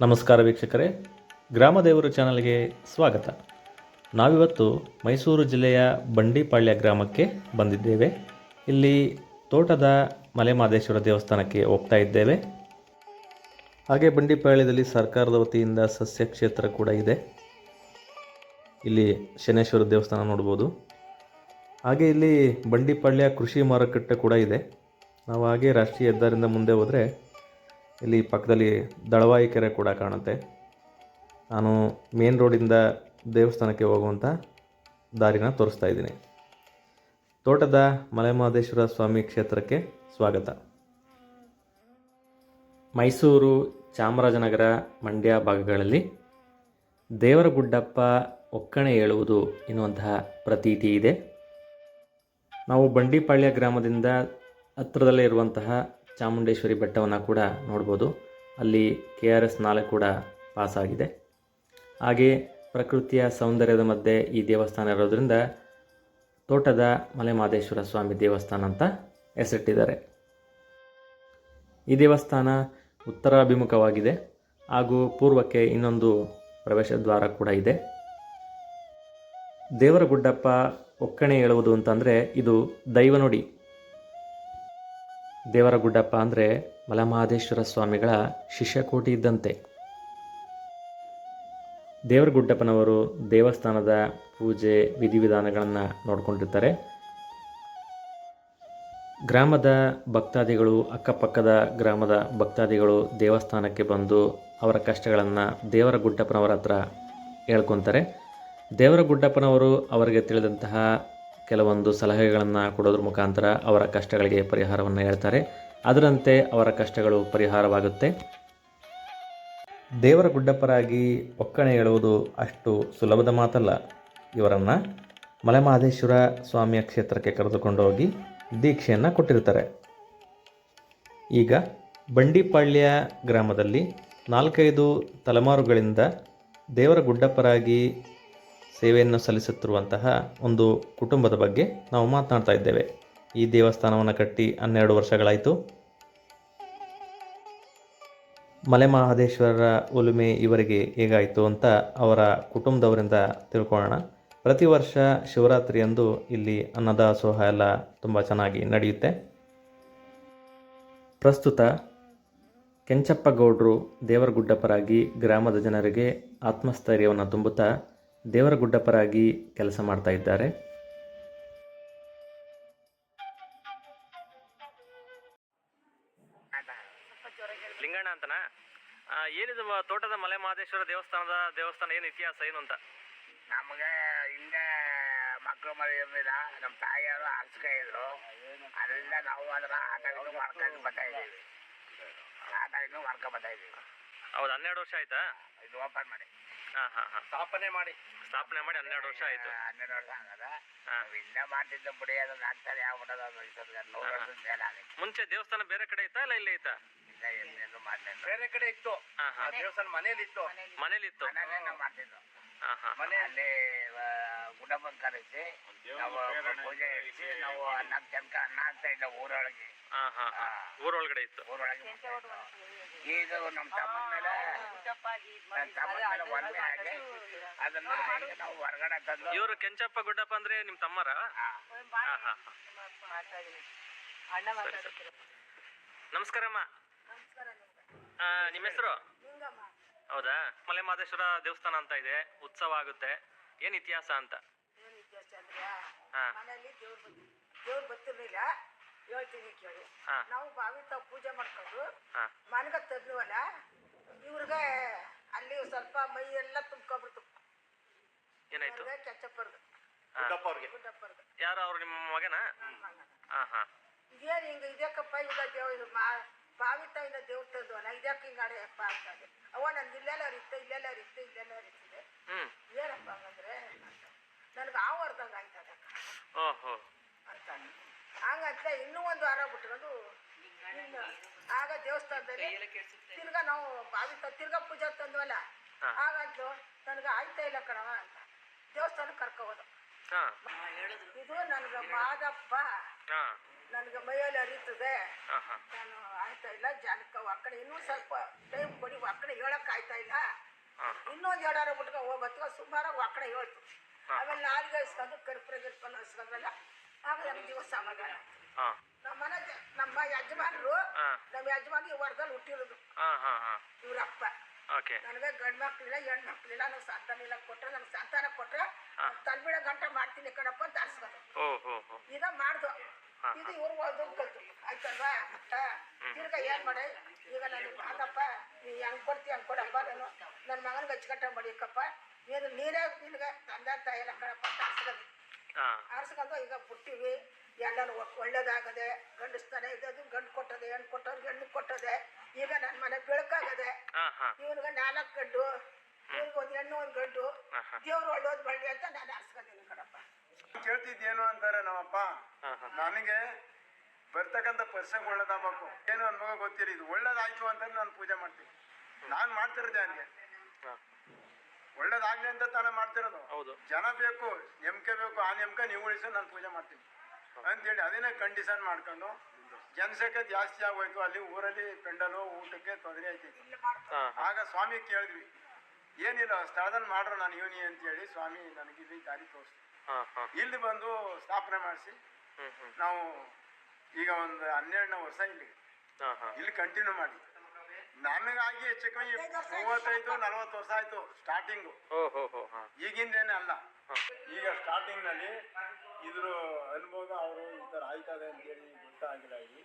ನಮಸ್ಕಾರ ವೀಕ್ಷಕರೇ. ಗ್ರಾಮದೇವರು ಚಾನಲ್ಗೆ ಸ್ವಾಗತ. ನಾವಿವತ್ತು ಮೈಸೂರು ಜಿಲ್ಲೆಯ ಬಂಡಿಪಾಳ್ಯ ಗ್ರಾಮಕ್ಕೆ ಬಂದಿದ್ದೇವೆ. ಇಲ್ಲಿ ತೋಟದ ಮಲೆಮಾದೇಶ್ವರ ದೇವಸ್ಥಾನಕ್ಕೆ ಹೋಗ್ತಾ ಇದ್ದೇವೆ. ಹಾಗೆ ಬಂಡಿಪಾಳ್ಯದಲ್ಲಿ ಸರ್ಕಾರದ ವತಿಯಿಂದ ಸಸ್ಯ ಕ್ಷೇತ್ರ ಕೂಡ ಇದೆ. ಇಲ್ಲಿ ಶನೇಶ್ವರ ದೇವಸ್ಥಾನ ನೋಡ್ಬೋದು. ಹಾಗೆ ಇಲ್ಲಿ ಬಂಡಿಪಾಳ್ಯ ಕೃಷಿ ಮಾರುಕಟ್ಟೆ ಕೂಡ ಇದೆ. ನಾವು ಹಾಗೆ ರಾಷ್ಟ್ರೀಯ ಹೆದ್ದಾರಿಂದ ಮುಂದೆ ಹೋದರೆ ಇಲ್ಲಿ ಪಕ್ಕದಲ್ಲಿ ದಳವಾಯಿ ಕೆರೆ ಕೂಡ ಕಾಣುತ್ತೆ. ನಾನು ಮೇನ್ ರೋಡಿಂದ ದೇವಸ್ಥಾನಕ್ಕೆ ಹೋಗುವಂಥ ದಾರಿನ ತೋರಿಸ್ತಾ ಇದ್ದೀನಿ. ತೋಟದ ಮಲೆಮಹದೇಶ್ವರ ಸ್ವಾಮಿ ಕ್ಷೇತ್ರಕ್ಕೆ ಸ್ವಾಗತ. ಮೈಸೂರು ಚಾಮರಾಜನಗರ ಮಂಡ್ಯ ಭಾಗಗಳಲ್ಲಿ ದೇವರ ಗುಡ್ಡಪ್ಪ ಒಕ್ಕಣೆ ಹೇಳುವುದು ಎನ್ನುವಂತಹ ಪ್ರತೀತಿ ಇದೆ. ನಾವು ಬಂಡಿಪಾಳ್ಯ ಗ್ರಾಮದಿಂದ ಹತ್ತಿರದಲ್ಲೇ ಇರುವಂತಹ ಚಾಮುಂಡೇಶ್ವರಿ ಬೆಟ್ಟವನ್ನು ಕೂಡ ನೋಡ್ಬೋದು. ಅಲ್ಲಿ ಕೆ ಆರ್ ಎಸ್ ನಾಲೆ ಕೂಡ ಪಾಸ್ ಆಗಿದೆ. ಹಾಗೆ ಪ್ರಕೃತಿಯ ಸೌಂದರ್ಯದ ಮಧ್ಯೆ ಈ ದೇವಸ್ಥಾನ ಇರೋದ್ರಿಂದ ತೋಟದ ಮಲೆಮಾದೇಶ್ವರ ಸ್ವಾಮಿ ದೇವಸ್ಥಾನ ಅಂತ ಹೆಸರಿಟ್ಟಿದ್ದಾರೆ. ಈ ದೇವಸ್ಥಾನ ಉತ್ತರಾಭಿಮುಖವಾಗಿದೆ ಹಾಗೂ ಪೂರ್ವಕ್ಕೆ ಇನ್ನೊಂದು ಪ್ರವೇಶ ದ್ವಾರ ಕೂಡ ಇದೆ. ದೇವರ ಗುಡ್ಡಪ್ಪ ಒಕ್ಕಣೆ ಹೇಳುವುದು ಅಂತಂದರೆ ಇದು ದೈವನುಡಿ ದೇವರ ಗುಡ್ಡಪ್ಪ ಅಂದರೆ ಮಲಮಹದೇಶ್ವರ ಸ್ವಾಮಿಗಳ ಶಿಷ್ಯಕೋಟಿ ಇದ್ದಂತೆ. ದೇವರ ಗುಡ್ಡಪ್ಪನವರು ದೇವಸ್ಥಾನದ ಪೂಜೆ ವಿಧಿವಿಧಾನಗಳನ್ನು ನೋಡಿಕೊಂಡಿರ್ತಾರೆ. ಗ್ರಾಮದ ಭಕ್ತಾದಿಗಳು, ಅಕ್ಕಪಕ್ಕದ ಗ್ರಾಮದ ಭಕ್ತಾದಿಗಳು ದೇವಸ್ಥಾನಕ್ಕೆ ಬಂದು ಅವರ ಕಷ್ಟಗಳನ್ನು ದೇವರ ಗುಡ್ಡಪ್ಪನವರ ಹತ್ರ ಹೇಳ್ಕೊತಾರೆ. ದೇವರ ಗುಡ್ಡಪ್ಪನವರು ಅವರಿಗೆ ತಿಳಿದಂತಹ ಕೆಲವೊಂದು ಸಲಹೆಗಳನ್ನು ಕೊಡೋದ್ರ ಮುಖಾಂತರ ಅವರ ಕಷ್ಟಗಳಿಗೆ ಪರಿಹಾರವನ್ನು ಹೇಳ್ತಾರೆ. ಅದರಂತೆ ಅವರ ಕಷ್ಟಗಳು ಪರಿಹಾರವಾಗುತ್ತೆ. ದೇವರ ಗುಡ್ಡಪ್ಪರಾಗಿ ಒಕ್ಕಣೆ ಹೇಳುವುದು ಅಷ್ಟು ಸುಲಭದ ಮಾತಲ್ಲ. ಇವರನ್ನು ಮಲೆಮಹದೇಶ್ವರ ಸ್ವಾಮಿಯ ಕ್ಷೇತ್ರಕ್ಕೆ ಕರೆದುಕೊಂಡು ಹೋಗಿ ದೀಕ್ಷೆಯನ್ನು ಕೊಟ್ಟಿರ್ತಾರೆ. ಈಗ ಬಂಡಿಪಾಳ್ಯ ಗ್ರಾಮದಲ್ಲಿ ನಾಲ್ಕೈದು ತಲೆಮಾರುಗಳಿಂದ ದೇವರ ಗುಡ್ಡಪ್ಪರಾಗಿ ಸೇವೆಯನ್ನು ಸಲ್ಲಿಸುತ್ತಿರುವಂತಹ ಒಂದು ಕುಟುಂಬದ ಬಗ್ಗೆ ನಾವು ಮಾತನಾಡ್ತಾ ಇದ್ದೇವೆ. ಈ ದೇವಸ್ಥಾನವನ್ನು ಕಟ್ಟಿ ಹನ್ನೆರಡು ವರ್ಷಗಳಾಯಿತು. ಮಲೆಮಹದೇಶ್ವರರ ಒಲುಮೆ ಇವರಿಗೆ ಹೇಗಾಯಿತು ಅಂತ ಅವರ ಕುಟುಂಬದವರಿಂದ ತಿಳ್ಕೊಳ್ಳೋಣ. ಪ್ರತಿ ವರ್ಷ ಶಿವರಾತ್ರಿಯಂದು ಇಲ್ಲಿ ಅನ್ನದಾಸೋಹ ಎಲ್ಲ ತುಂಬ ಚೆನ್ನಾಗಿ ನಡೆಯುತ್ತೆ. ಪ್ರಸ್ತುತ ಕೆಂಚಪ್ಪ ಗೌಡ್ರು ಗ್ರಾಮದ ಜನರಿಗೆ ಆತ್ಮಸ್ಥೈರ್ಯವನ್ನು ತುಂಬುತ್ತಾ ದೇವರಗುಡ್ಡಪ್ಪರಾಗಿ ಕೆಲಸ ಮಾಡ್ತಾ ಇದ್ದಾರೆ. ಲಿಂಗಣ್ಣ ಅಂತನಾ? ಏನಿದು ತೋಟದ ಮಲೆ ಮಹದೇಶ್ವರ ದೇವಸ್ಥಾನದ ದೇವಸ್ಥಾನ ಏನು ಇತಿಹಾಸ ಏನು ಅಂತ? ನಮಗೆ ಹಿಂದೆ ಮಕ್ಕಳು ಮರಿ ಇರಲಿಲ್ಲ ನಮ್ಮ ತಾಯಿಯವರು ಹಲ್ಸ್ಕೈ ಇದ್ರು ಅದರಿಂದ ನಾವು ಅದರ ಆಟಗಳು ಮಾಡ್ಕೊಂಡು ಬರ್ತಾ ಇದ್ದೀವಿ. ಆಟ ಮಾಡ್ಕೊಂಡು ಬರ್ತಾ ಇದ್ದೀವಿ. ಹೌದು ಹನ್ನೆರಡು ವರ್ಷ ಆಯ್ತಾ? ಇದು ಓಪನ್ ಮಾಡಿ. ಹಾಂ ಹಾಂ ಹಾಂ. ಸ್ಥಾಪನೆ ಮಾಡಿ. ಸ್ಥಾಪನೆ ಮಾಡಿ ಹನ್ನೆರಡು ವರ್ಷ ಆಯ್ತು. ಹನ್ನೆರಡು ವರ್ಷ ಆಗದ ಹಾ. ನಾವು ಹಿಂದೆ ಮಾಡ್ತಿದ್ದ ಬಿಡಿ ಅದು ನಾಲ್ಕು ಆಗ್ಬಿಡೋದು ಅದು ಇಷ್ಟೊತ್ತಿಗೆ ನೂರು ವರ್ಷದ ಮೇಲೆ ಮುಂಚೆ ದೇವಸ್ಥಾನ ಬೇರೆ ಕಡೆ ಇತ್ತಾ ಇಲ್ಲ ಇಲ್ಲೇ ಇತ್ತಾ? ಇಲ್ಲ ಏನು ಮಾಡಲಿಲ್ಲ ಬೇರೆ ಕಡೆ ಇತ್ತು. ಹಾ ಹಾಂ. ದೇವಸ್ಥಾನ ಮನೇಲಿ ಇತ್ತು ಮನೇಲಿತ್ತು. ಮನೇಲೆ ನಾವು ಮಾಡ್ತಿದ್ದು ಹಾಂ ಹಾಂ. ಮನೆ ಅಲ್ಲಿ ಗುಡಬ್ಬನ್ ಕರೆಸಿ ನಾವು ಪೂಜೆ ಇರಿಸಿ ನಾವು ನಾಲ್ಕು ಜನಕ್ಕೆ ಅನ್ನ ಆಗ್ತಾ ಇದ್ದ ಊರೊಳಗೆ. ಹಾ ಹಾ ಹಾಂ. ಊರೊಳಗಡೆ ಇತ್ತು. ಊರೊಳಗೆ ಈಗ ನಮ್ಮ ತಮ್ಮನ ಮೇಲೆ ನನ್ನ ತಮ್ಮನ ಮೇಲೆ ಒಮ್ಮೆ ಆಗಿ ಅದನ್ನ ನಾವು ಹೊರಗಡೆ ತಂದು ಇವರು ಕೆಂಚಪ್ಪ ಗುಡ್ಡಪ್ಪ ಅಂದ್ರೆ ನಿಮ್ಮ ತಮ್ಮರ? ಹಾ. ಹಾಂ ಹಾಂ ನಮಸ್ಕಾರಮ್ಮ ಆ, ನಿಮ್ಮ ಹೆಸರು? ಹೌದಾ? ಮಲೆ ಮಹದೇಶ್ವರ ದೇವಸ್ಥಾನ ಅಂತ ಇದೆ. ಉತ್ಸವ ಆಗುತ್ತೆ. ಏನು ಇತಿಹಾಸ ಅಂತ? ಹಾ. ಮನೆಯಲ್ಲಿ ದೇವ್ರು ಬಂದು ದೇವ್ರು ಬರ್ತಿರ್ಲಿಲ್ಲ ಹೇಳ್ತೀನಿ ಕೇಳಿ. ಹಾ. ನಾವು ಬಾವಿ ತಾವು ಪೂಜೆ ಮಾಡ್ಕೊಂಡು ಹಾ. ಮನೆಗೆ ತಂದ್ವಲ್ಲ ಇವ್ರಿಗೆ ಅಲ್ಲಿ ಸ್ವಲ್ಪ ಮೈ ಎಲ್ಲ ತುಂಬ್ಕೊಬಿಡ್ತು. ಏನಾಯ್ತು? ಕೆಚ್ಚಪ್ಪರ್ದು ಗುಡ್ಡಪ್ಪ ಅವ್ರಿಗೆ. ಗುಡ್ಡಪ್ಪರ್ದು ಯಾರು ಅವ್ರು ನಿಮ್ಮ ಮಗನ? ಹಾ ಹಾ. ಇದೇನು ಹಿಂಗ ಇದಕ್ಕಪ್ಪ ಈಗ ದೇವ್ ಮಾ ಬಾವಿ ತಾವಿಂದ ತಂದು ತಂದ್ವಲ್ಲ ಇದಕ್ಕೆ ಹಿಂಗ ಅಡೆಯಪ್ಪ ಅಂತಂದೆ ಅವ ನಂದು ಇಲ್ಲೆಲ್ಲ ಹರಿತ್ತೆ ಇಲ್ಲೆಲ್ಲ ಹರಿತ್ತೆ ಇಲ್ಲೆಲ್ಲ ಹ್ಞೂ ಏನಪ್ಪ ಹಂಗಂದ್ರೆ ನನಗೆ ಆ ಅರ್ಧಂಗೆ ಆಯ್ತದ. ಓಹೋ. ಅಂತ ಹಂಗಂತ ಇನ್ನೂ ಒಂದು ವಾರ ಬಿಟ್ಕೊಂಡು ಇನ್ನು ಆಗ ದೇವಸ್ಥಾನದಲ್ಲಿ ತಿರ್ಗಾ ನಾವು ಬಾವಿ ತಿರ್ಗ ಪೂಜೆ ತಂದ್ವಲ್ಲ ಆಗಂತು ಹಾಗಂತೂ ನನಗೆ ಆಯ್ತಾ ಇಲ್ಲ ಕಣವ ಅಂತ. ದೇವಸ್ಥಾನಕ್ಕೆ ಕರ್ಕೋದು ಹಾಂ. ಇದು ನನಗೆ ಮಾದಪ್ಪ ನನ್ಗ ನನಗೆ ಮೈಯಲ್ಲಿ ಹಾಂ ನಾನು ಆಯ್ತಾ ಇಲ್ಲ ಜಾನಕ ಒಕ್ಕಡೆ ಇನ್ನೂ ಸ್ವಲ್ಪ ಟೈಮ್ ಕೊಡಿ ಒಕ್ಕಡೆ ಕಡೆ ಹೇಳಕ್ ಆಯ್ತಾ ಇಲ್ಲ. ಎರಡು ಬಿಟ್ಕ ಹೋಗ್ಬತ್ತು ಸುಮಾರು ಒಕ್ಕಡೆ ಕಡೆ ಹೇಳ್ತು. ಆಮೇಲೆ ನಾಲ್ಗೆ ಇಸ್ಕೊಂಡು ಕರ್ಪುರ ಗಿರ್ಪನ ಇಸ್ಕೊಂಡ್ರಲ್ಲ ಆಗ ನಮ್ಗೆ ದಿವಸ ಸಮಾಧಾನ ನಮ್ಮ ಮನೆ ನಮ್ಮ ಯಜಮಾನರು ಹಾ. ನಮ್ಮ ಯಜಮಾನ ಈ ವರ್ಗದಲ್ಲಿ ಹುಟ್ಟಿರೋದು ಹಾ ಹಾ ಹಾ. ಇವ್ರಪ್ಪ. ಓಕೆ. ನನಗೆ ಗಂಡು ಮಕ್ಳಿಲ್ಲ ಹೆಣ್ಣು ಮಕ್ಳಿಲ್ಲ ನನಗೆ ಸಂತಾನ ಇಲ್ಲ ಕೊಟ್ರೆ ನನಗೆ ಸಂತಾನ ಕೊಟ್ರೆ ತನ್ಬಿಡ ಗಂಟ ಮಾಡ್ತೀನಿ ಕಣಪ್ಪ ಅಂತ ಅನ್ಸ್ಕೊಂಡು ಓ ಹೋ ಹೋ. ಈಗ ಮಾಡ್ದು. ಇದು ಇವ್ರು ಒಂದು ಕಲ್ತು ಆಯ್ತಲ್ವಾ? ಹಾ. ತಿರ್ಗಾ ಏನ್ ಮಾಡಿ? ಈಗ ನನಗೆ ಆಗಪ್ಪ ನೀ ಹೆಂಗ್ ಕೊಡ್ತೀಯ ಹಂಗ್ ಕೊಡಪ್ಪ ನಾನು. ನನ್ನ ಮಗನಿಗೆ ಅಚ್ಚುಕಟ್ಟ ಮಾಡಿಕಪ್ಪ ನೀನು ನೀನೇ ನಿನಗೆ ತಂದೆ ತಾಯಿ ಎಲ್ಲ ಕಣಪ್ಪ ಅಂತ ಅನ್ಸ್ಕೊಂಡು ಹಾಂ. ಈಗ ಬಿಟ್ಟಿವಿ ಎಲ್ಲನೂ ಒಳ್ಳೇದಾಗದೆ ಗಂಡಸ್ತಾನೆ ಇದ್ದದ್ದು ಗಂಡು ಕೊಟ್ಟದೆ ಹೆಣ್ಣು ಕೊಟ್ಟವ್ರಿಗೆ ಹೆಣ್ಣು ಕೊಟ್ಟದೆ. ಈಗ ನನ್ನ ಮನೆ ಬೆಳಕಾಗದೆ ಇವನಿಗೆ ನಾಲ್ಕು ಗಂಡು ಇವ್ರಿಗೆ ಒಂದು ಹೆಣ್ಣು ಒಂದು ಗಂಡು. ದೇವ್ರು ಒಳ್ಳೋದು ಬಳ್ಳಿ ಅಂತ ನಾನು ಆರಿಸ್ಕೊಂಡಿದ್ದೀನಿ ಕಣಪ್ಪ. ಕೇಳ್ತಿದ್ದೇನು ಅಂತಾರೆ ನಮ್ಮಪ್ಪ ನನಗೆ ಬರ್ತಕ್ಕಂಥ ಪರಿಸರ ಒಳ್ಳೇದಾಗಬೇಕು. ಏನು ಅನ್ಭವ ಗೊತ್ತಿರಿ ಇದು ಒಳ್ಳೇದಾಯ್ತು ಅಂತ ನಾನು ಪೂಜೆ ಮಾಡ್ತೀನಿ. ನಾನು ಮಾಡ್ತಿರೋದೇ ಹಂಗೆ. ಒಳ್ಳೇದಾಗ್ಲಿ ಅಂತ ತಾನೇ ಮಾಡ್ತಿರೋದು. ಹೌದು. ಜನ ಬೇಕು ನೆಮ್ಕೆ ಬೇಕು ಆ ನೆಮ್ಕೆ ನೀವು ಉಳಿಸಿ ನಾನು ಪೂಜೆ ಮಾಡ್ತೀನಿ. ಅಂತೇಳಿ ಅದನ್ನೇ ಕಂಡೀಷನ್ ಮಾಡ್ಕೊಂಡು ಜನಸಂಖ್ಯೆ ಜಾಸ್ತಿ ಆಗೋಯ್ತು ಅಲ್ಲಿ ಊರಲ್ಲಿ ಪೆಂಡಲು ಊಟಕ್ಕೆ ತೊಂದರೆ ಆಯ್ತಿತ್ತು ಆಗ ಸ್ವಾಮಿ ಕೇಳಿದ್ವಿ ಏನಿಲ್ಲ ಸ್ಥಳದಲ್ಲಿ ಮಾಡ್ರ ನಾನು ಇವನಿ ಅಂತೇಳಿ ಸ್ವಾಮಿ ನನಗೆ ಇಲ್ಲಿ ದಾರಿ ತೋರಿಸ್ತು ಹಾಂ ಹಾಂ. ಇಲ್ಲಿ ಬಂದು ಸ್ಥಾಪನೆ ಮಾಡಿಸಿ. ನಾವು ಈಗ ಒಂದು ಹನ್ನೆರಡನೇ ವರ್ಷ ಇಲ್ಲಿ. ಹಾಂ ಹಾಂ. ಇಲ್ಲಿ ಕಂಟಿನ್ಯೂ ಮಾಡಿ. ನನಗಾಗಿ ಹೆಚ್ಚು ಕಮ್ಮಿ ಮೂವತ್ತೈದು ನಲವತ್ತು ವರ್ಷ ಆಯ್ತು ಸ್ಟಾರ್ಟಿಂಗು ಈಗಿಂದೇನೆ ಅಲ್ಲ. ಈಗ ಸ್ಟಾರ್ಟಿಂಗ್ನಲ್ಲಿ ಇದ್ರ ಅನುಭವ ಅವರು ಈ ತರ ಆಯ್ತದೆ ಅಂತೇಳಿ ಗೊತ್ತಾಗಿಲ್ಲ ಇಲ್ಲಿ.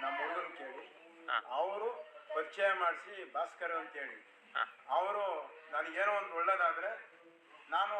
ನಮ್ಮ ಹುಡುಗರು ಕೇಳಿ. ಅವರು ಪರಿಚಯ ಮಾಡಿಸಿ ಭಾಸ್ಕರ್ ಅಂತೇಳಿ ಅವರು ನನಗೇನೋ ಒಂದು ಒಳ್ಳೇದಾದ್ರೆ ನಾನು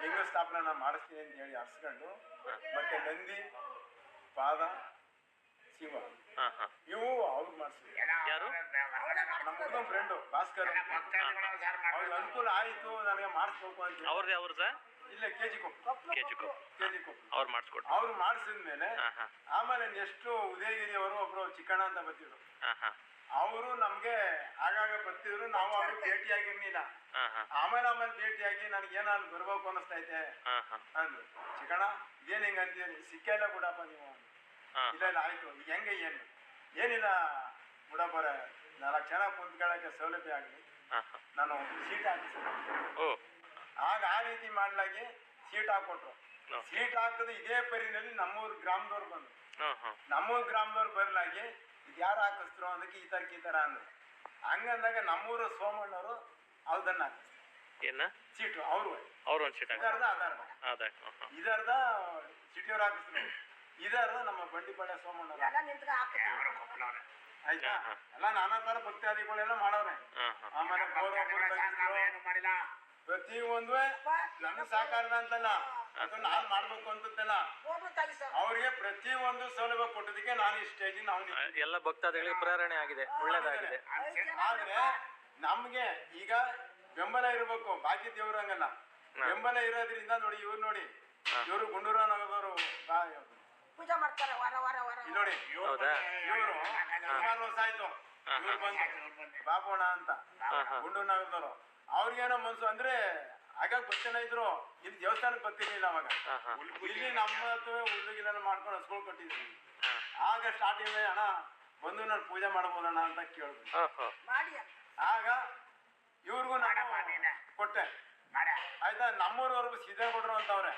ಲಿಂಗ ಸ್ಥಾಪನೆ ಮಾಡಿಸ್ತೀನಿ ಅಂತ ಹೇಳಿ ಹರ್ಸ್ಕೊಂಡು ಮತ್ತೆ ನಂದಿ ಪಾದ ಶಿವ. ಇವು ಅವ್ರು ಮಾಡಿಸಿದ್ರು. ಯಾರು? ನಮ್ಮ ಫ್ರೆಂಡು ಭಾಸ್ಕರ್. ಅವ್ರಿಗೆ ಅನುಕೂಲ ಆಯಿತು ನನಗೆ ಮಾಡಿಸ್ಬೇಕು ಅಂತ. ಅವ್ರದ್ದು ಅವ್ರು ಸರ್ ಇಲ್ಲೇ ಕೆ ಜಿ ಕೊಪ್ಪು ಕೆ ಜಿ ಕೋ ಕೆ ಜಿ ಕೊಪ್ಪು ಅವ್ರು ಮಾಡಿಸ್ಕೊಟ್ರು. ಅವ್ರು ಮಾಡಿಸಿದ್ಮೇಲೆ ಹಾಂ ಹಾಂ. ಆಮೇಲೆ ಎಷ್ಟು ಉದಯಗಿರಿ ಅವರು ಒಬ್ರು ಚಿಕ್ಕಣ್ಣ ಅಂತ ಬರ್ತಿದ್ರು. ಹಾಂ ಹಾಂ. ಅವರು ನಮ್ಗೆ ಆಗಾಗ ಬರ್ತಿದ್ರು ನಾವು ಅವ್ರು ಭೇಟಿಯಾಗಿರ್ಲಿಲ್ಲ. ಹಾಂ ಹಾಂ. ಆಮೇಲೆ ಆಮೇಲೆ ಭೇಟಿಯಾಗಿ ನನಗೆ ಏನೋ ಅಲ್ಲಿ ಬರ್ಬೇಕು ಅನ್ನಿಸ್ತೈತೆ ಹಾಂ ಹಾಂ. ಅಂದ್ರು. ಚಿಕ್ಕಣ್ಣ ಇದೇನ್ ಹಿಂಗ ಅಂತೀರಿ ಸಿಕ್ಕಿಲ್ಲ ಬಿಡಪ್ಪ ನೀವು ಅಂದ್ರು. ಇಲ್ಲ ಆಯ್ತು. ಈಗ ಹೆಂಗೆ ಏನು? ಏನಿಲ್ಲ ಮುಡಬರ. ನಾಲ್ಕು ಜನ ಕುಂತ್ಕೊಳ್ಳೋಕೆ ಸೌಲಭ್ಯ ಆಗಲಿ. ನಾನು ಸೀಟ್ ಹಾಕಿಸ್ತೀನಿ. ಆಗ ಆ ರೀತಿ ಮಾಡ್ಲಾಗಿ ಸೀಟ್ ಹಾಕೊಟ್ರು. ಸೀಟ್ ಹಾಕದ ಇದೇ ಪರಿನಲ್ಲಿ ನಮ್ಮೂರ್ ಗ್ರಾಮದವ್ರು ಬಂದ್ರು. ನಮ್ಮೂರ್ ಗ್ರಾಮದವ್ರು ಬರ್ಲಾಗಿ ಇದು ಯಾರು ಹಾಕಿಸ್ರು ಅದಕ್ಕೆ ಈ ಥರಕ್ಕೆ ಈ ತರ ಅಂದ್ರು. ಹಂಗಂದಾಗ ನಮ್ಮೂರು ಸೋಮಣ್ಣವರು ಅದನ್ನ ಏನ? ಸೀಟು ಅವರು ಅವ್ರು ಒಂದು ಸೀಟ್ ಇದರ್ಧ ಹಾಂ ಇದರ್ಧ ಸಿಟಿಯವ್ರು ಹಾಕಿಸ್ರು ಇದರ್ಧ ನಮ್ಮ ಬಂಡಿಪಾಳ್ಯ ಸೋಮಣ್ಣವ್ರ. ಎಲ್ಲ ನಿಂತ್ಕ ಹಾಕ್ತಾರೆ ಆಯ್ತಾ. ಎಲ್ಲ ನಾನಾ ತರ ಭಕ್ತಾದಿಗಳೆಲ್ಲ ಮಾಡವ್ರೆ. ಆಮೇಲೆ. ಮಾಡಿಲ್ಲ. ಪ್ರತಿ ಒಂದು ನನ್ನ ಸಹಕಾರದ ಅಂತಲ್ಲ. ಅದು ನಾನ್ ಮಾಡ್ಬೇಕು ಅಂತದ್ದಲ್ಲ. ಅವ್ರಿಗೆ ಪ್ರತಿ ಒಂದು ಸೌಲಭ್ಯ ಕೊಟ್ಟದಕ್ಕೆ ನಾನು ಈ ಸ್ಟೇಜ್ ನಾವು ಎಲ್ಲ ಭಕ್ತಾದಿಗಳಿಗೆ ಪ್ರೇರಣೆ ಆಗಿದೆ. ಒಳ್ಳೇದಾಗಿದೆ. ಆದ್ರೆ ನಮ್ಗೆ ಈಗ ಬೆಂಬಲ ಇರಬೇಕು. ಬಾಕಿ ದೇವ್ರು ಹಂಗಲ್ಲ ಬೆಂಬಲ ಇರೋದ್ರಿಂದ ನೋಡಿ ಇವ್ರು ನೋಡಿ. ಇವರು ಗುಂಡೂರ ನಗರದವರು ಪೂಜೆ ಮಾಡ್ತಾರೆ ವಾರ ವಾರ ವಾರ. ಇಲ್ಲಿ ನೋಡಿ ಹೌದಾ? ಇವರು ಸುಮಾರು ವರ್ಷ ಆಯ್ತು. ಇವ್ರು ಬಂದು ಬಾಬೋಣ ಅಂತ. ಗುಂಡೂರು ನಗರದವರು. ಅವ್ರಿಗೇನೋ ಮನ್ಸು ಅಂದ್ರೆ ಆಗ ಗೊತ್ತೇನ ಇದ್ರು. ಇಲ್ಲಿ ದೇವಸ್ಥಾನಕ್ಕೆ ಬರ್ತಿರ್ಲಿಲ್ಲ ಅವಾಗ. ಹಾಂ ಹಾಂ. ಇಲ್ಲಿ ನಮ್ಮ ಹುಡುಗಿಲೆಲ್ಲ ಮಾಡ್ಕೊಂಡು ಹಸ್ಕೊಂಡು ಕೊಟ್ಟಿದ್ವಿ ಹಾಂ. ಆಗ ಸ್ಟಾರ್ಟಿಂಗ್ ಅಣ್ಣ ಬಂದು ನಾನು ಪೂಜೆ ಮಾಡ್ಬೋದಣ್ಣ ಅಂತ ಕೇಳಿದ್ವಿ. ಹಾಂ ಹಾಂ. ಮಾಡಿ ಅಂತ. ಆಗ ಇವ್ರಿಗೂ ನಾನು ಕೊಟ್ಟೆ. ಆಯ್ತಾ? ನಮ್ಮೂರವ್ರಿಗೂ ಅಂತ ಅಂತವ್ರೆ.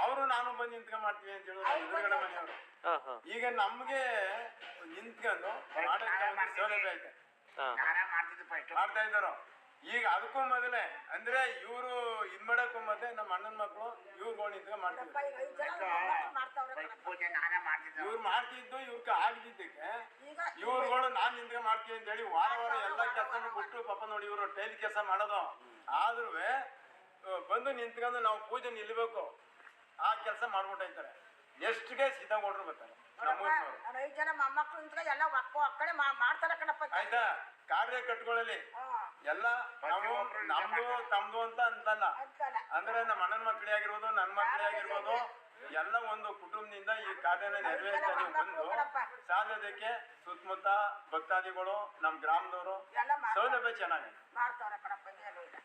ಅವರು ನಾನು ಬಂದು ನಿಂತ್ಕೊಂಡ್ ಮಾಡ್ತೀವಿ ಅಂತ ಹೇಳಿದ್ರು ಎದುರುಗಡೆ ಮನೆಯವರು. ಹಾಂ ಹಾಂ. ಈಗ ನಮ್ಗೆ ನಿಂತ್ಕೊಂಡು ಒಂದು ಸೌಲಭ್ಯ ಐತೆ. ಹಾಂ. ನಾನ ಮಾಡ್ತಿದ್ದು ಮಾಡ್ತಾ ಇದ್ದಾರೋ ಈಗ ಅದಕ್ಕೂ ಮೊದಲೇ ಅಂದ್ರೆ ಇವರು ಇದ್ ಮಾಡಕ್ಕೂ ಮೊದಲೇ ನಮ್ಮ ಅಣ್ಣನ ಮಕ್ಕಳು ಇವ್ರುಗಳು ನಿಂತ್ಕೊಂಡ್ ಮಾಡ್ತಿದ್ರು. ಪೂಜೆ ನಾನ ಮಾಡ್ತಿದ್ದು. ಇವ್ರು ಮಾಡ್ತಿದ್ದು ಇವ್ರ ಆಗಿದ್ದಕ್ಕೆ ಈಗ ಇವ್ರುಗಳು ನಾನ್ ನಿಂತ್ಕೊಂಡ್ ಮಾಡ್ತೀನಿ ಅಂತ ಹೇಳಿ ವಾರ ವಾರ ಎಲ್ಲ ಕೆಲಸನೂ ಬಿಟ್ಟು ಪಾಪ ನೋಡಿ ಇವರು ಟೈಲ್ ಕೆಲಸ ಮಾಡೋದು. ಆದ್ರೂ ಬಂದು ನಿಂತ್ಕೊಂಡು ನಾವು ಪೂಜೆ ನಿಲ್ಬೇಕು. ಆ ಕೆಲಸ ಮಾಡ್ಬಿಟ್ಟೈತಾರೆ ಎಷ್ಟಿಗೆ ಸಿದ್ಧಗೊಂಡ್ರು ಬರ್ತಾರೆ ನೋಡಪ್ಪ ಐದು ಜನ ಮೊಮ್ಮಕ್ಳು ನಿಂತ್ಕ ಎಲ್ಲ ಒಕ್ಕ ಒಕ್ಕಡೆ ಮಾಡ್ತಾರೆ ಕಣಪ್ಪ. ಆಯ್ತಾ? ಕಾರ್ಯ ಕಟ್ಕೊಳ್ಳಲಿ ಹಾ. ಎಲ್ಲ ನಾವು ನಮ್ದು ತಮ್ದು ಅಂತ ಅಂತಲ್ಲ. ಅಂತಲ್ಲ. ಅಂದ್ರೆ ನಮ್ಮ ಅಣ್ಣನ ಮಕ್ಕಳೇ ಆಗಿರ್ಬೋದು ನನ್ನ ಮಕ್ಕಳೇ ಆಗಿರ್ಬೋದು ಎಲ್ಲ ಒಂದು ಕುಟುಂಬದಿಂದ ಈ ಕಾರ್ಯನ ನೆರವೇರಿಸ್ತಾ ಬಂದು ಒಂದು ಸಾಲದಕ್ಕೆ ಸುತ್ತಮುತ್ತ ಭಕ್ತಾದಿಗಳು ನಮ್ಮ ಗ್ರಾಮದವರು ಎಲ್ಲ ಮಾಡ್ತಾರೆ. ಸೌಲಭ್ಯ ಚೆನ್ನಾಗಿದೆ ಮಾಡ್ತಾರೆ ಕಣಪ್ಪ ಏನು ಇಲ್ಲ.